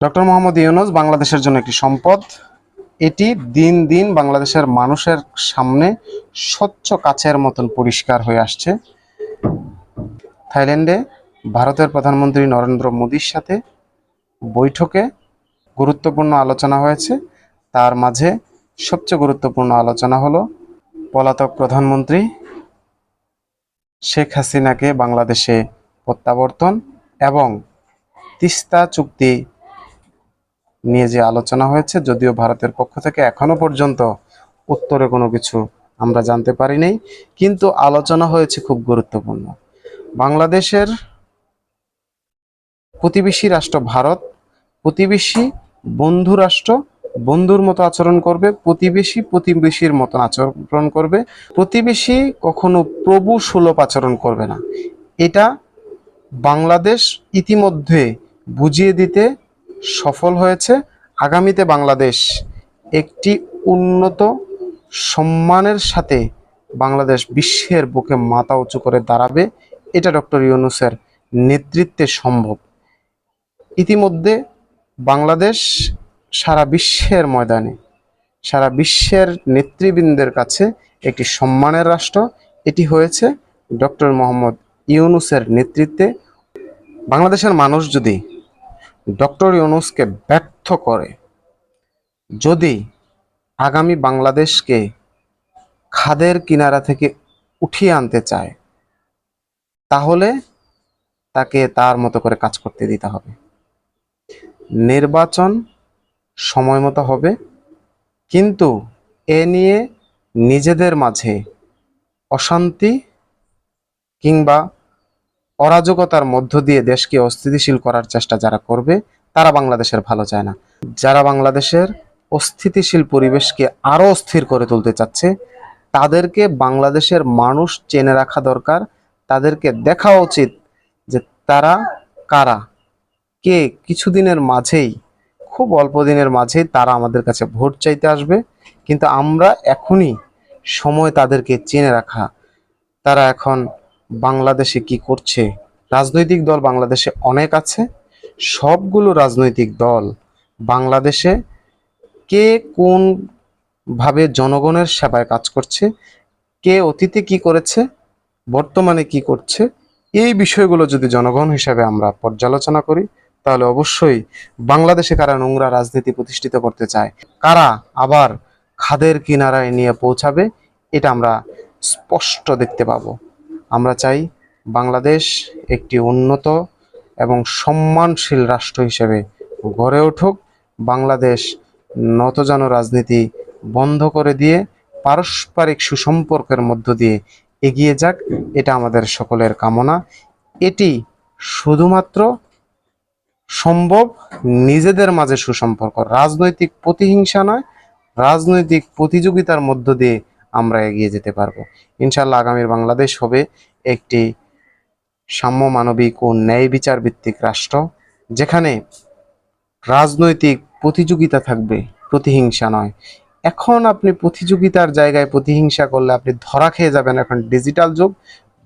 Doctor Mohammad Yunus বাংলাদেশের জন্য একটি সম্পদ। এটি দিন দিন বাংলাদেশের মানুষের সামনে স্বচ্ছ কাছের মতন পরিষ্কার হয়ে আসছে। থাইল্যান্ডে ভারতের প্রধানমন্ত্রী নরেন্দ্র মোদীর সাথে বৈঠকে গুরুত্বপূর্ণ আলোচনা হয়েছে। তার মাঝে সবচেয়ে গুরুত্বপূর্ণ আলোচনা হলো পলাতক প্রধানমন্ত্রী শেখ হাসিনাকে বাংলাদেশে প্রত্যাবর্তন এবং তিস্তা চুক্তি নিয়ে যে আলোচনা হয়েছে, যদিও ভারতের পক্ষ থেকে এখনও পর্যন্ত উত্তরে কোনো কিছু আমরা জানতে পারি নাই, কিন্তু আলোচনা হয়েছে খুব গুরুত্বপূর্ণ। বাংলাদেশের প্রতিবেশী রাষ্ট্র ভারত, প্রতিবেশী বন্ধু রাষ্ট্র, বন্ধুর মতো আচরণ করবে, প্রতিবেশী প্রতিবেশীর মতো আচরণ করবে, প্রতিবেশী কখনো প্রভু সুলভ আচরণ করবে না। এটা বাংলাদেশ ইতিমধ্যে বুঝিয়ে দিতে সফল হয়েছে আগামীতে বাংলাদেশ একটি উন্নত সম্মানের সাথে বাংলাদেশ বিশ্বের বুকে মাথা উঁচু করে দাঁড়াবে। এটা ডক্টর ইউনুসের নেতৃত্বে সম্ভব। ইতিমধ্যে বাংলাদেশ সারা বিশ্বের ময়দানে, সারা বিশ্বের নেতৃবৃন্দের কাছে একটি সম্মানের রাষ্ট্র। এটি হয়েছে ডক্টর মোহাম্মদ ইউনুসের নেতৃত্বে। বাংলাদেশের মানুষ যদি ডক্টর ইউনুসকে ব্যর্থ করে। যদি আগামী বাংলাদেশকে খাদের কিনারা থেকে উঠিয়ে আনতে চায়, তাহলে তাকে তার মতো করে কাজ করতে দিতে হবে। নির্বাচন সময় মতো হবে, কিন্তু এ নিয়ে নিজেদের মাঝে অশান্তি কিংবা অরাজকতার মধ্য দিয়ে দেশকে অস্থিতিশীল করার চেষ্টা যারা করবে, তারা বাংলাদেশের ভালো চায় না। যারা বাংলাদেশের অস্থিতিশীল পরিবেশকে আরও অস্থির করে তুলতে চাচ্ছে, তাদেরকে বাংলাদেশের মানুষ চেনে রাখা দরকার। তাদেরকে দেখা উচিত যে তারা কারা। কে কিছুদিনের মাঝেই, খুব অল্প দিনের মাঝেই তারা আমাদের কাছে ভোট চাইতে আসবে। কিন্তু আমরা এখনই সময় তাদেরকে চেনে রাখা। তারা এখন বাংলাদেশে কি করছে? রাজনৈতিক দল বাংলাদেশে অনেক আছে। সবগুলো রাজনৈতিক দল বাংলাদেশে কে কোন ভাবে জনগণের সেবায় কাজ করছে, কে অতীতে কি করেছে, বর্তমানে কি করছে, এই বিষয়গুলো যদি জনগণ হিসাবে আমরা পর্যালোচনা করি, তাহলে অবশ্যই বাংলাদেশে কারা নোংরা রাজনীতি প্রতিষ্ঠিত করতে চায়, কারা আবার খাদের কিনারায় নিয়ে পৌঁছাবে, এটা আমরা স্পষ্ট দেখতে পাবো। আমরা চাই বাংলাদেশ একটি উন্নত এবং সম্মানশীল রাষ্ট্র হিসেবে গড়ে উঠুক। বাংলাদেশ নতজানো রাজনীতি বন্ধ করে দিয়ে পারস্পরিক সুসম্পর্কের মধ্য দিয়ে এগিয়ে যাক, এটা আমাদের সকলের কামনা। এটি শুধুমাত্র সম্ভব নিজেদের মাঝে সুসম্পর্ক। রাজনৈতিক প্রতিহিংসা নয়, রাজনৈতিক প্রতিযোগিতার মধ্য দিয়ে আমরা এগিয়ে যেতে পারব। ইনশাল্লাহ আগামীর বাংলাদেশ হবে একটি সাম্য মানবিক ও ন্যায় বিচার ভিত্তিক রাষ্ট্র, যেখানে রাজনৈতিক প্রতিযোগিতা থাকবে, প্রতিহিংসা নয়। এখন আপনি প্রতিযোগিতার জায়গায় প্রতিহিংসা করলে আপনি ধরা খেয়ে যাবেন এখন ডিজিটাল যুগ,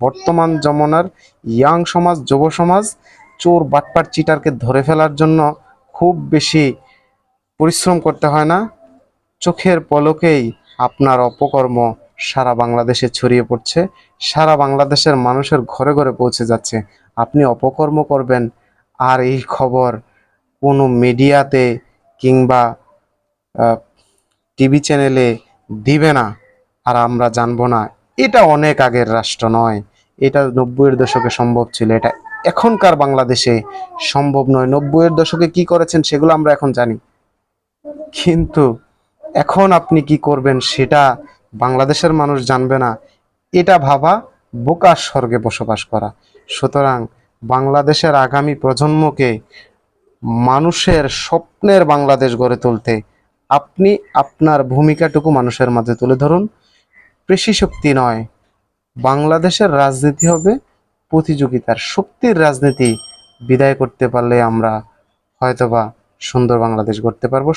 বর্তমান জমানার ইয়াং সমাজ, যুব সমাজ, চোর বাটপার চিটারকে ধরে ফেলার জন্য খুব বেশি পরিশ্রম করতে হয় না। চোখের পলকেই আপনার অপকর্ম সারা বাংলাদেশে ছড়িয়ে পড়ছে, সারা বাংলাদেশের মানুষের ঘরে ঘরে পৌঁছে যাচ্ছে। আপনি অপকর্ম করবেন, আর এই খবর কোনো মিডিয়াতে কিংবা টিভি চ্যানেলে দিবে না, আর আমরা জানব না। এটা অনেক আগের রাষ্ট্র নয়। এটা নব্বইয়ের দশকে সম্ভব ছিল। এটা এখনকার বাংলাদেশে সম্ভব নয়। নব্বইয়ের দশকে কি করেছেন সেগুলো আমরা এখন জানি। কিন্তু এখন আপনি কি করবেন সেটা বাংলাদেশের মানুষ জানবে না। এটা ভাবা বোকার স্বর্গে বসবাস করা। সুতরাং বাংলাদেশের আগামী প্রজন্মকে মানুষের স্বপ্নের বাংলাদেশ গড়ে তুলতে আপনি আপনার ভূমিকাটুকু মানুষের মাঝে তুলে ধরুন। পেশি শক্তি নয়, বাংলাদেশের রাজনীতি হবে প্রতিযোগিতার। শক্তির রাজনীতি বিদায় করতে পারলে আমরা হয়তোবা সুন্দর বাংলাদেশ গড়তে পারব।